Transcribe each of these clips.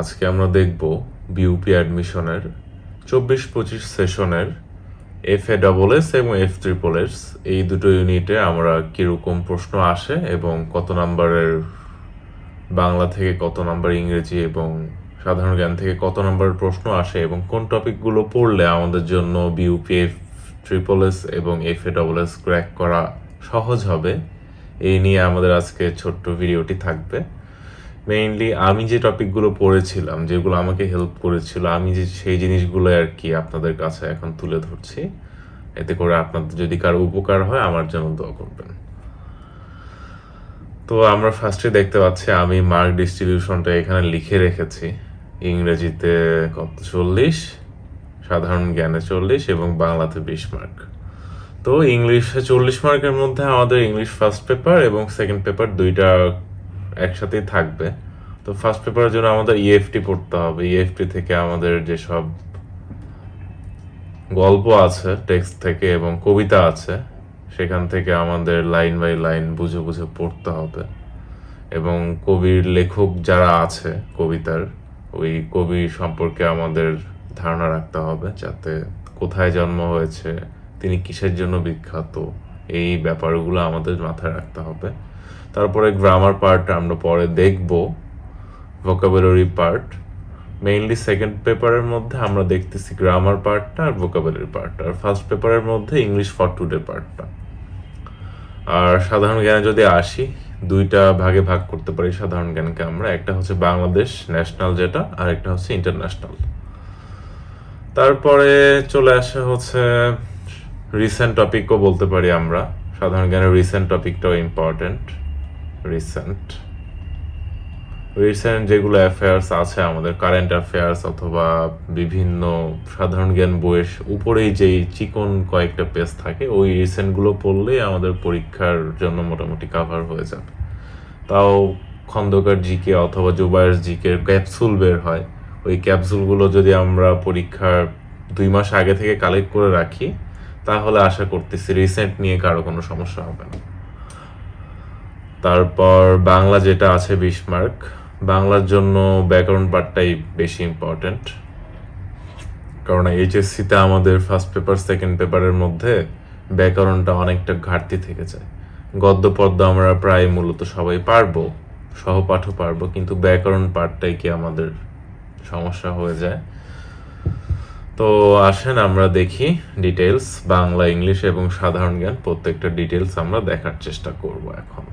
আজকে আমরা দেখব বিউপি অ্যাডমিশনের চব্বিশ পঁচিশ সেশনের এফ এ ডবল এস এবং এফ ট্রিপল এস এই দুটো ইউনিটে আমরা কীরকম প্রশ্ন আসে এবং কত নাম্বারের বাংলা থেকে কত নাম্বার ইংরেজি এবং সাধারণ জ্ঞান থেকে কত নাম্বারের প্রশ্ন আসে এবং কোন টপিকগুলো পড়লে আমাদের জন্য বিউপি এফ ট্রিপল এস এবং F A double S crack করা সহজ হবে। এই নিয়ে আমাদের আজকে ছোট্ট ভিডিওটি থাকবে। মেইনলি আমি যে টপিকগুলো পড়েছিলাম, যেগুলো আমাকে হেল্প করেছিল, আমি যে সেই জিনিসগুলো আর কি আপনাদের কাছে এখন তুলে ধরছি। এতে করে আপনাদের যদি কারও উপকার হয়, আমার জন্য দোয়া করবেন। তো আমরা ফার্স্টে দেখতে পাচ্ছি, আমি মার্ক ডিস্ট্রিবিউশনটা এখানে লিখে রেখেছি। ইংরেজিতে কত? চল্লিশ। সাধারণ জ্ঞানে চল্লিশ এবং বাংলাতে বিশ মার্ক তো ইংলিশে চল্লিশ মার্কের মধ্যে আমাদের ইংলিশ ফার্স্ট পেপার এবং সেকেন্ড পেপার দুইটা একসাথেই থাকবে। তো ফার্স্ট পেপারের জন্য আমাদের ইএফটি পড়তে হবে। ইএফটি থেকে আমাদের যেসব গল্প আছে টেক্সট থেকে এবং কবিতা আছে, সেখান থেকে আমাদের লাইন বাই লাইন বুঝে বুঝে পড়তে হবে। এবং কবির লেখক যারা আছে, কবিতার, ওই কবি সম্পর্কে আমাদের ধারণা রাখতে হবে যাতে কোথায় জন্ম হয়েছে, তিনি কিসের জন্য বিখ্যাত, এই ব্যাপারগুলো আমাদের মাথায় রাখতে হবে। তারপরে গ্রামার পার্ট আমরা পরে দেখব ভোকাবুলারি পার্ট মেইনলি সেকেন্ড পেপারের মধ্যে আমরা দেখতেছি গ্রামার পার্টটা আর ভোকাবুলারি পার্টটা আর ফার্স্ট পেপারের মধ্যে ইংলিশ ফর টুডে পার্টটা আর সাধারণ জ্ঞানে যদি আসি, দুইটা ভাগে ভাগ করতে পারি সাধারণ জ্ঞানকে আমরা। একটা হচ্ছে বাংলাদেশ ন্যাশনাল যেটা, আর একটা হচ্ছে ইন্টারন্যাশনাল তারপরে চলে আসে হচ্ছে রিসেন্ট টপিকও বলতে পারি আমরা। সাধারণ জ্ঞানের রিসেন্ট টপিকটাও ইম্পর্টেন্ট রিসেন্ট রিসেন্ট যেগুলো অ্যাফেয়ার্স আছে আমাদের কারেন্ট অ্যাফেয়ার্স অথবা বিভিন্ন সাধারণ জ্ঞান বইয়ের উপরেই যেই চিকন কয়েকটা পেজ থাকে, ওই রিসেন্টগুলো পড়লেই আমাদের পরীক্ষার জন্য মোটামুটি কাভার হয়ে যাবে। তাও খন্দকার জিকে অথবা জুবায়ের জিকে ক্যাপসুল বের হয়, ওই ক্যাপসুলগুলো যদি আমরা পরীক্ষার দুই মাস আগে থেকে কালেক্ট করে রাখি তাহলে আশা করতেছি রিসেন্ট নিয়ে কারও কোনো সমস্যা হবে না। তারপর বাংলা যেটা আছে বিশ মার্ক, বাংলার জন্য ব্যাকরণ পার্টটাই বেশি ইম্পর্টেন্ট কারণ এইচএসসিতে আমাদের ফার্স্ট পেপার সেকেন্ড পেপারের মধ্যে ব্যাকরণটা অনেকটা ঘাটতি থেকে যায়। গদ্য, পদ্য আমরা প্রায় মূলত সবাই পারব, সহপাঠও পারব, কিন্তু ব্যাকরণ পার্টটাই কি আমাদের সমস্যা হয়ে যায়? তো আসেন আমরা দেখি ডিটেলস বাংলা, ইংলিশ এবং সাধারণ জ্ঞান, প্রত্যেকটা ডিটেলস আমরা দেখার চেষ্টা করব এখন।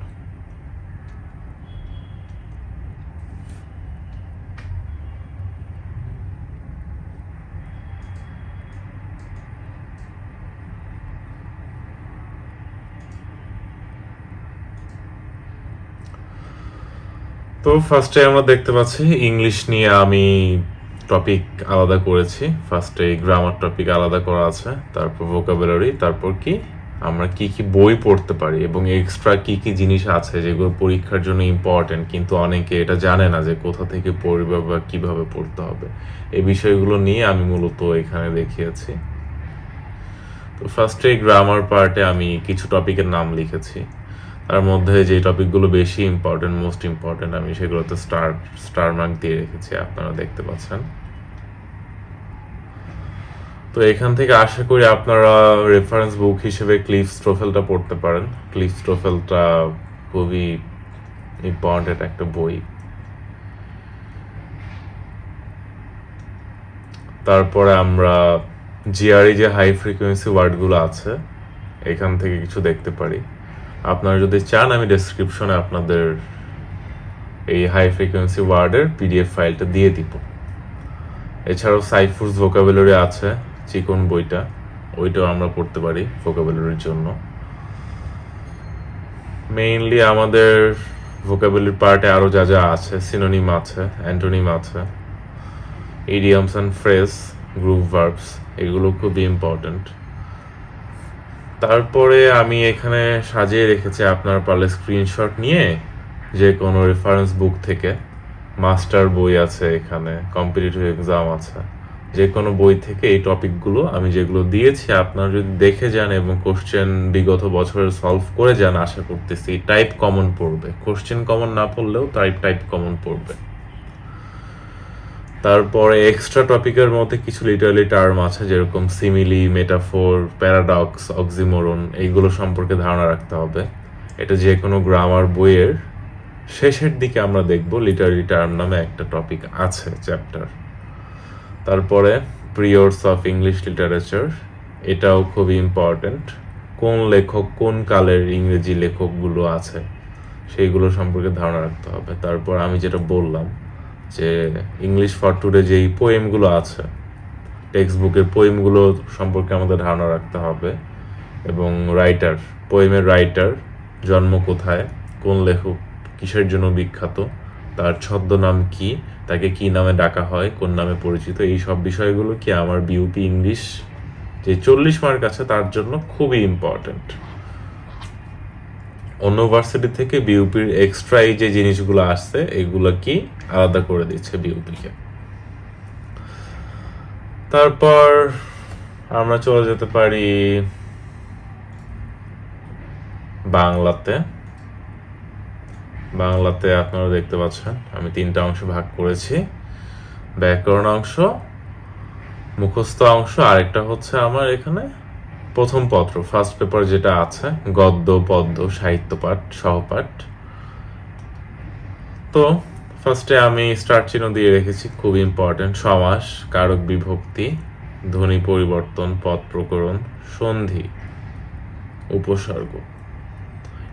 তো ফার্স্টে আমরা দেখতে পাচ্ছি, ইংলিশ নিয়ে আমি টপিক আলাদা করেছি। ফার্স্টে গ্রামার টপিক আলাদা করা আছে, তারপর ভোকাবুলারি তারপর কি? আমরা কি কি বই পড়তে পারি এবং এক্সট্রা কি কি জিনিস আছে যেগুলো পরীক্ষার জন্য ইম্পর্টেন্ট কিন্তু অনেকে এটা জানে না যে কোথা থেকে পড়বে বা কীভাবে পড়তে হবে। এই বিষয়গুলো নিয়ে আমি মূলত এখানে দেখিয়েছি। তো ফার্স্টে গ্রামার পার্টে আমি কিছু টপিকের নাম লিখেছি। তার মধ্যে যে টপিকগুলো বেশি ইম্পর্টেন্ট মোস্ট ইম্পর্টেন্ট আমি সেগুলোতে স্টার স্টার মার্ক দিয়ে রেখেছি, আপনারা দেখতে পাচ্ছেন। তো এখান থেকে আশা করি আপনারা রেফারেন্স বুক হিসেবে ক্লিফ স্ট্রোফেলটা পড়তে পারেন। ক্লিফ স্ট্রোফেলটা খুবই ইম্পর্টেন্ট একটা বই। তারপরে আমরা জিআরই যে হাই ফ্রিকোয়েন্সি ওয়ার্ডগুলো আছে, এখান থেকে কিছু দেখতে পারি। আপনারা যদি চান, আমি ডেসক্রিপশনে আপনাদের এই হাই ফ্রিকোয়েন্সি ওয়ার্ডের পিডিএফ ফাইলটা দিয়ে দিব। এছাড়াও সাইফুস ভোকাবুলারি আছে, চিকন বইটা। ওইটাও আমরা পড়তে পারি ভোকাবুলারির জন্য। মেইনলি আমাদের ভোকাবুলারি পার্টে আরও যা যা আছে সিনোনিম আছে অ্যান্টোনিম আছে। Idioms and phrase group verbs এগুলো খুবই ইম্পর্ট্যান্ট তারপরে আমি এখানে সাজিয়ে রেখেছি আপনার পারলে স্ক্রিনশট নিয়ে যে কোনো রেফারেন্স বুক থেকে। মাস্টার বই আছে এখানে কম্পিটিটিভ এক্সাম আছে। যে কোনো বই থেকে এই টপিকগুলো আমি যেগুলো দিয়েছি, আপনারা যদি দেখে যান এবং কোশ্চেন বিগত বছরের সলভ করে যান, আশা করতেছি টাইপ কমন পড়বে। কোশ্চেন কমন না পড়লেও টাইপ টাইপ কমন পড়বে। তারপরে এক্সট্রা টপিকের মধ্যে কিছু লিটারালি টার্ম আছে, যেরকম সিমিলি মেটাফোর প্যারাডক্স অক্সিমোরন এইগুলো সম্পর্কে ধারণা রাখতে হবে। এটা যে কোনো গ্রামার বইয়ের শেষের দিকে আমরা দেখব লিটারারি টার্ম নামে একটা টপিক আছে চ্যাপ্টার তারপরে প্রিয়র্স অফ ইংলিশ লিটারেচার এটাও খুবই ইম্পর্ট্যান্ট কোন লেখক, কোন কালের ইংরেজি লেখকগুলো আছে, সেইগুলো সম্পর্কে ধারণা রাখতে হবে। তারপর আমি যেটা বললাম যে ইংলিশ ফর টুডে যেই পোয়েমগুলো আছে টেক্সট বুকের পোয়েমগুলো সম্পর্কে আমাদের ধারণা রাখতে হবে, এবং রাইটার পোয়েমের রাইটার জন্ম কোথায়, কোন লেখক কিসের জন্য বিখ্যাত, তার ছদ্মনাম কি, তাকে কি নামে ডাকা হয়, কোন নামে পরিচিত, এই সব বিষয়গুলো কি আমার বিউপি ইংলিশ যে চল্লিশ মার্ক আছে তার জন্য খুবই ইম্পর্ট্যান্ট অন্য ভার্সিটি থেকে বিউপির এক্সট্রা এই যে জিনিসগুলো আসছে, এগুলো কি? আলাদা করে দিচ্ছে বিউপিকে। তারপর আমরা চলে যেতে পারি বাংলাতে। বাংলাতে আপনারা দেখতে পাচ্ছেন, আমি তিনটা অংশ ভাগ করেছি। ব্যাকরণ অংশ, মুখস্থ অংশ, আরেকটা হচ্ছে আমার এখানে প্রথম পত্র ফার্স্ট পেপার যেটা আছে, গদ্য, পদ্য, সাহিত্য পাঠ, সহপাঠ। তো ফার্স্টে আমি স্টার্ট চিহ্ন দিয়ে রেখেছি, খুব ইম্পর্টেন্ট সমাস, কারক বিভক্তি, ধ্বনি পরিবর্তন পদ প্রকরণ, সন্ধি, উপসর্গ।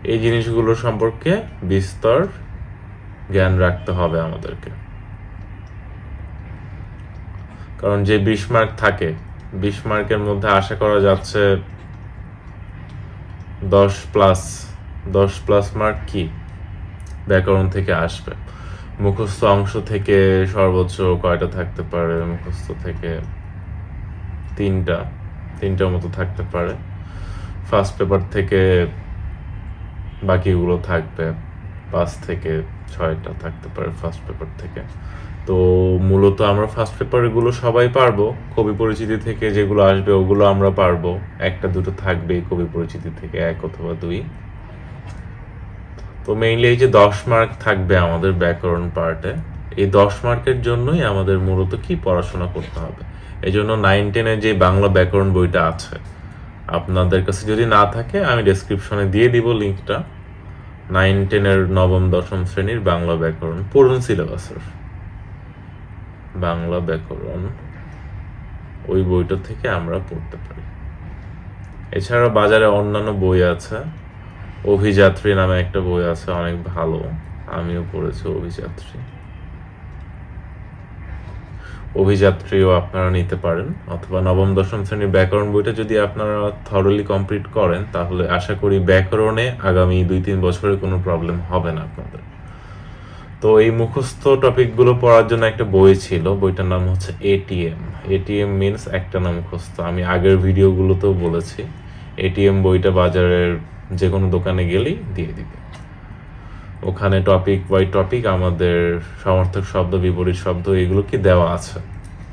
এই জিনিসগুলো সম্পর্কে বিস্তর জ্ঞান রাখতে হবে আমাদেরকে। কারণ যে বিশ মার্ক থাকে, বিশ মার্কের মধ্যে আশা করা যাচ্ছে দশ প্লাস দশ প্লাস মার্ক কি? ব্যাকরণ থেকে আসবে। মুখস্থ অংশ থেকে সর্বোচ্চ কয়টা থাকতে পারে? মুখস্থ থেকে তিনটা, তিনটার মতো থাকতে পারে। ফার্স্ট পেপার থেকে বাকিগুলো থাকবে। পাঁচ থেকে ছয়টা থাকতে পারে ফার্স্ট পেপার থেকে। তো মূলত আমরা ফার্স্ট পেপারগুলো সবাই পারব। কবি পরিচিতি থেকে যেগুলো আসবে ওগুলো আমরা পারব। একটা, দুটো থাকবেই কবি পরিচিতি থেকে, এক অথবা দুই। তো মেইনলি এই যে দশ মার্ক থাকবে আমাদের ব্যাকরণ পার্টে এই দশ মার্কের জন্যই আমাদের মূলত কি পড়াশোনা করতে হবে। এই জন্য নাইন টেনের যে বাংলা ব্যাকরণ বইটা আছে, আপনাদের কাছে যদি না থাকে, আমি ডেসক্রিপশনে দিয়ে দিব লিঙ্কটা নাইন টেনের নবম, দশম শ্রেণির বাংলা ব্যাকরণ পুরনো সিলেবাসের বাংলা ব্যাকরণ, ওই বইটা থেকে আমরা পড়তে পারি। এছাড়া বাজারে অন্যান্য বই আছে অভিযাত্রী নামে একটা বই আছে, অনেক ভালো। আমিও পড়েছি অভিযাত্রী। অভিযাত্রীও আপনারা নিতে পারেন, অথবা নবম, দশম শ্রেণির ব্যাকরণ বইটা যদি আপনারা থরলি কমপ্লিট করেন, তাহলে আশা করি ব্যাকরণে আগামী দুই, তিন বছরে কোনো প্রবলেম হবে না আপনাদের। তো এই মুখস্থ টপিকগুলো পড়ার জন্য একটা বই ছিল, বইটার নাম হচ্ছে এটিএম এটিএম মিনস একটা নাম মুখস্থ আমি আগের ভিডিওগুলোতেও বলেছি এটিএম বইটা বাজারের যে কোনো দোকানে গেলেই দিয়ে দিবে। ওখানে টপিক বাই টপিক আমাদের সমর্থক শব্দ, বিপরীত শব্দ, এগুলো কি দেওয়া আছে?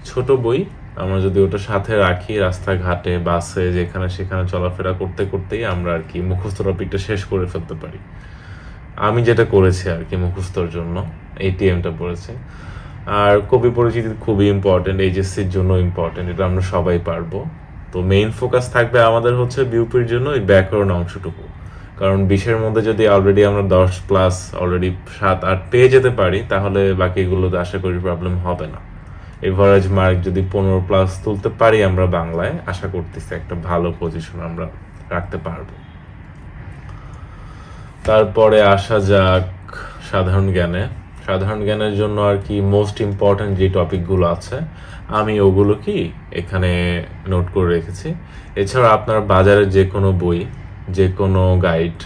ছোট বই, আমরা যদি ওটা সাথে রাখি, রাস্তাঘাটে, বাসে, যেখানে সেখানে চলাফেরা করতে করতেই আমরা আর কি মুখস্থ টপিকটা শেষ করে ফেলতে পারি। আমি যেটা করেছি আর কি মুখস্থর জন্য এটিএমটা পড়েছি। আর কবি পরিচিতি খুবই ইম্পর্টেন্ট এইচএসসির জন্য ইম্পর্টেন্ট এটা আমরা সবাই পারব। তো মেইন ফোকাস থাকবে আমাদের হচ্ছে বিউপির জন্য ওই ব্যাকরণ অংশটুকু। কারণ বিশের মধ্যে যদি অলরেডি আমরা দশ প্লাস অলরেডি সাত, আট পেয়ে যেতে পারি, তাহলে বাকিগুলোতে আশা করি প্রবলেম হবে না। এভারেজ মার্ক যদি পনেরো প্লাস তুলতে পারি আমরা বাংলায়, আশা করতেছি একটা ভালো পজিশন আমরা রাখতে পারব। তারপরে আসা যাক সাধারণ জ্ঞানে। সাধারণ জ্ঞানের জন্য আর কি মোস্ট ইম্পর্ট্যান্ট যে টপিকগুলো আছে, আমি ওগুলো কি এখানে নোট করে রেখেছি। এছাড়া আপনার বাজারে যে কোনো বই, যে কোনো গাইড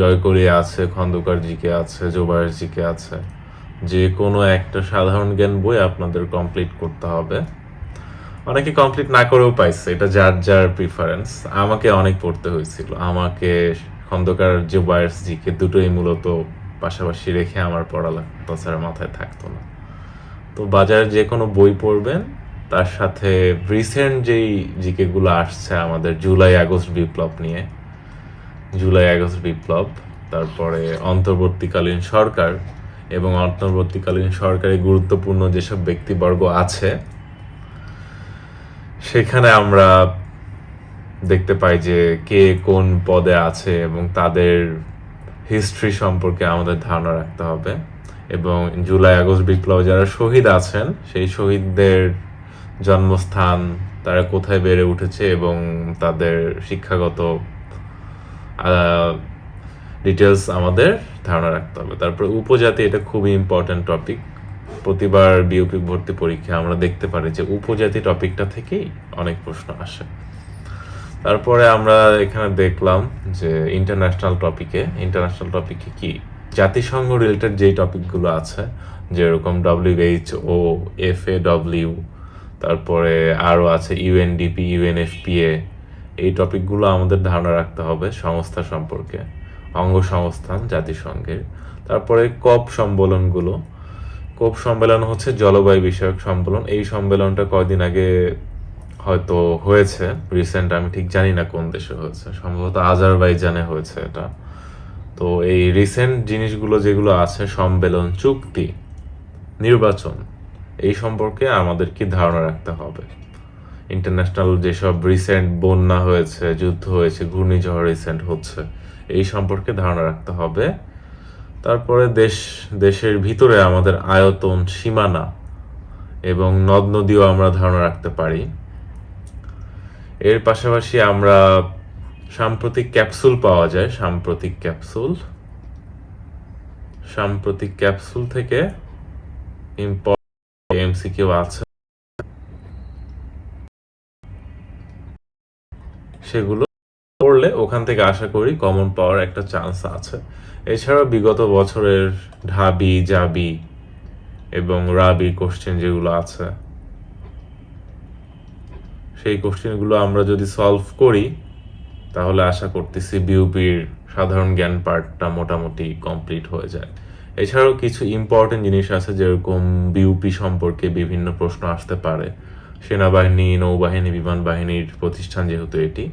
জয়করি আছে, খন্দকার জিকে আছে, জোবায়ের জিকে আছে, যে কোনো একটা সাধারণ জ্ঞান বই আপনাদের কমপ্লিট করতে হবে। অনেকে কমপ্লিট না করেও পাইছে, এটা যার যার প্রিফারেন্স আমাকে অনেক পড়তে হয়েছিল। আমাকে খন্দকার জোবায়ের জিকে দুটোই মূলত পাশাপাশি রেখে আমার পড়া লাগতো মাথায় থাকতো না। তো বাজারে যে কোনো বই পড়বেন, তার সাথে রিসেন্ট যেই জিকেগুলো আসছে আমাদের জুলাই আগস্ট বিপ্লব নিয়ে, জুলাই আগস্ট বিপ্লব, তারপরে অন্তর্বর্তীকালীন সরকার এবং অন্তর্বর্তীকালীন সরকারি গুরুত্বপূর্ণ যেসব ব্যক্তিবর্গ আছে, সেখানে আমরা দেখতে পাই যে কে কোন পদে আছে এবং তাদের হিস্ট্রি সম্পর্কে আমাদের ধারণা রাখতে হবে। এবং জুলাই, আগস্ট বিপ্লবে যারা শহীদ আছেন, সেই শহীদদের জন্মস্থান তারা কোথায় বেড়ে উঠেছে এবং তাদের শিক্ষাগত ডিটেলস আমাদের ধারণা রাখতে হবে। তারপর উপজাতি, এটা খুবই ইম্পর্ট্যান্ট টপিক প্রতিবার বিউপি ভর্তি পরীক্ষা আমরা দেখতে পারি যে উপজাতি টপিকটা থেকেই অনেক প্রশ্ন আসে। তারপরে আমরা এখানে দেখলাম যে ইন্টারন্যাশনাল টপিকে ইন্টারন্যাশনাল টপিকে কি? জাতিসংঘ রিলেটেড যেই টপিকগুলো আছে, যেরকম W H O F A W তারপরে আরও আছে ইউএনডিপি ইউএনএফপিএ এই টপিকগুলো আমাদের ধারণা রাখতে হবে সংস্থা সম্পর্কে, অঙ্গ সংস্থান জাতিসংঘের। তারপরে কপ সম্মেলনগুলো কোপ সম্মেলন হচ্ছে জলবায়ু বিষয়ক সম্মেলন, এই সম্মেলনটা কয়দিন আগে হয়তো হয়েছে রিসেন্ট আমি ঠিক জানি না কোন দেশে হয়েছে। সম্ভবত আজারবাইজানে হয়েছে এটা। তো এই রিসেন্ট জিনিসগুলো যেগুলো আছে, সম্মেলন, চুক্তি, নির্বাচন, এই সম্পর্কে আমাদের কি ধারণা রাখতে হবে। ইন্টারন্যাশনাল যেসব রিসেন্ট বন্যা হয়েছে, যুদ্ধ হয়েছে, ঘূর্ণিঝড় রিসেন্ট হচ্ছে, এই সম্পর্কে ধারণা রাখতে হবে। তারপরে দেশ, দেশের ভিতরে আমাদের আয়তন সীমানা এবং নদ নদীও আমরা ধারণা রাখতে পারি। এর পাশাপাশি আমরা সাম্প্রতিক ক্যাপসুল পাওয়া যায়, সাম্প্রতিক ক্যাপসুল। সাম্প্রতিক ক্যাপসুল থেকে এমসিকিউ আছে। সেগুলো পড়লে ওখান থেকে আশা করি কমন পাওয়ার একটা চান্স আছে। এছাড়া বিগত বছরের ঢাবি, জাবি এবং রাবি কোশ্চেন যেগুলো আছে সেই কোশ্চেনগুলো আমরা যদি সলভ করি, তাহলে আশা করতেছি বিউপির সাধারণ জ্ঞান পার্টটা মোটামুটি কমপ্লিট হয়ে যায়। এছাড়াও কিছু ইম্পর্টেন্ট জিনিস আছে, যেরকম বিউপি সম্পর্কে বিভিন্ন প্রশ্ন আসতে পারে। সেনাবাহিনী, নৌবাহিনী, বিমান বাহিনীর প্রতিষ্ঠান যেহেতু এটি,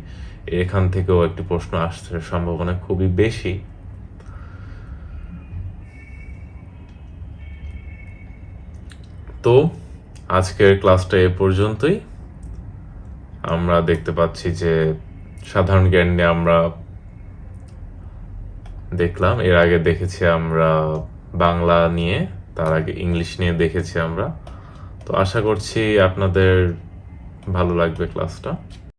এখান থেকেও একটি প্রশ্ন আসতে সম্ভাবনা খুবই বেশি। তো, আজকের ক্লাসটা এ পর্যন্তই। আমরা দেখতে পাচ্ছি যে সাধারণ জ্ঞান নিয়ে আমরা দেখলাম। এর আগে দেখেছি আমরা বাংলা নিয়ে, তার আগে ইংলিশ নিয়ে দেখেছি আমরা। তো আশা করছি আপনাদের ভালো লাগবে ক্লাসটা।